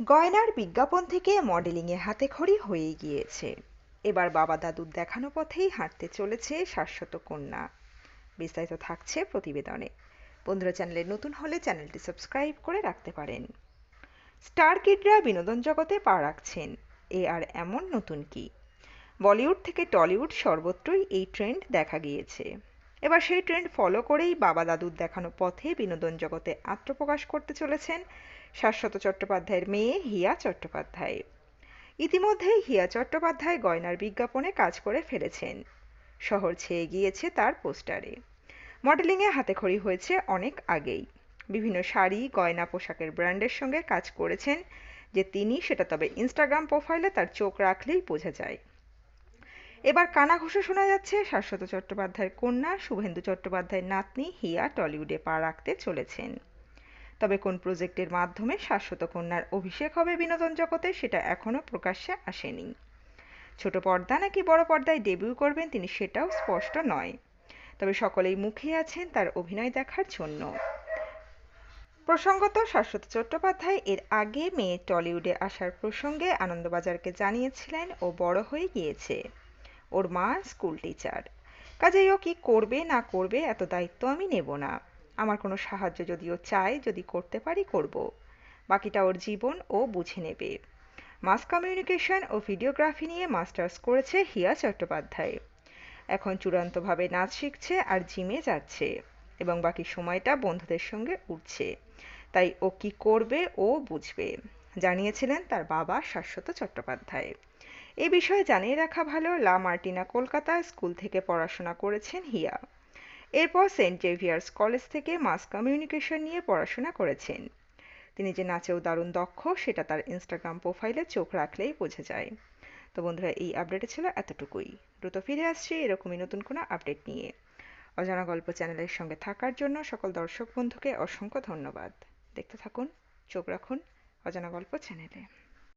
গয়নার বিজ্ঞাপন থেকে মডেলিংয়ে হাতেখড়ি হয়েই গিয়েছে। এবার বাবা দাদুর দেখানো পথেই হাঁটতে চলেছে শাশ্বত কন্যা। বিস্তারিত থাকছে প্রতিবেদনে। বন্ধুরা, চ্যানেলে নতুন হলে চ্যানেলটি সাবস্ক্রাইব করে রাখতে পারেন। স্টার কিডরা বিনোদন জগতে পা রাখছেন। এ আর এমন নতুন কি? বলিউড থেকে টলিউড সর্বত্রই এই ট্রেন্ড দেখা গিয়েছে। এবার সেই ট্রেন্ড ফলো করেই বাবা দাদুর দেখানো পথে বিনোদন জগতে আত্মপ্রকাশ করতে চলেছেন শাশ্বত চট্টোপাধ্যায়ের মেয়ে হিয়া চট্টোপাধ্যায়। ইতিমধ্যেই হিয়া চট্টোপাধ্যায় গয়নার বিজ্ঞাপনে কাজ করে ফেলেছেন। শহর ছেয়ে গিয়েছে তার পোস্টারে। মডেলিংয়ে হাতেখড়ি হয়েছে অনেক আগেই। বিভিন্ন শাড়ি, গয়না পোশাকের ব্র্যান্ডের সঙ্গে কাজ করেছেন যে তিনি, সেটা তবে ইনস্টাগ্রাম প্রোফাইলে তার চোখ রাখলেই বোঝা যায়। এবার কানাঘুষো শোনা যাচ্ছে শাশ্বত চট্টোপাধ্যায়ের কন্যা শুভেন্দু চট্টোপাধ্যায়ের নাতনি হিয়া টলিউডে পা রাখতে চলেছেন। তবে কোন প্রজেক্টের মাধ্যমে শাশ্বত কন্যার অভিষেক হবে বিনোদন জগতে সেটা এখনও প্রকাশ্যে আসেনি। ছোট পর্দা নাকি বড় পর্দায় ডেবিউ করবেন তিনি সেটাও স্পষ্ট নয়। তবে সকলেই মুখে আছেন তার অভিনয় দেখার জন্য। প্রসঙ্গত শাশ্বত চট্টোপাধ্যায় এর আগে মেয়ে টলিউডে আসার প্রসঙ্গে আনন্দবাজারকে জানিয়েছিলেন ও বড় হয়ে গিয়েছে। ওর মা স্কুল টিচার। কাজেই ও কি করবে না করবে এত দায়িত্ব আমি নেব না। আমার কোনো সাহায্য যদিও চায়, যদি করতে পারি, করব। বাকিটা ওর জীবন ও বুঝে নেবে। মাস কমিউনিকেশন ও ভিডিওগ্রাফি নিয়ে মাস্টার্স করেছে হিয়া চট্টোপাধ্যায়। এখন চূড়ান্তভাবে নাচ শিখছে আর জিমে যাচ্ছে এবং বাকি সময়টা বন্ধুদের সঙ্গে উঠছে তাই ও কি করবে ও বুঝবে। জানিয়েছিলেন তার বাবা শাশ্বত চট্টোপাধ্যায়। এ বিষয়ে জানিয়ে রাখা ভালো, লা মার্টিনা কলকাতা স্কুল থেকে পড়াশোনা করেছেন হিয়া। এরপর সেন্ট জেভিয়ার্স কলেজ থেকে মাস কমিউনিকেশন নিয়ে পড়াশোনা করেছেন। তিনি যে নাচেও দারুণ দক্ষ, সেটা তার ইনস্টাগ্রাম প্রোফাইলে চোখ রাখলেই বোঝা যায়। তো বন্ধুরা, এই আপডেটে ছিল এতটুকুই। দ্রুত ফিরে আসছি এরকমই নতুন কোনো আপডেট নিয়ে। অজানা গল্প চ্যানেলের সঙ্গে থাকার জন্য সকল দর্শক বন্ধুকে অসংখ্য ধন্যবাদ। দেখতে থাকুন, চোখ রাখুন অজানা গল্প চ্যানেলে।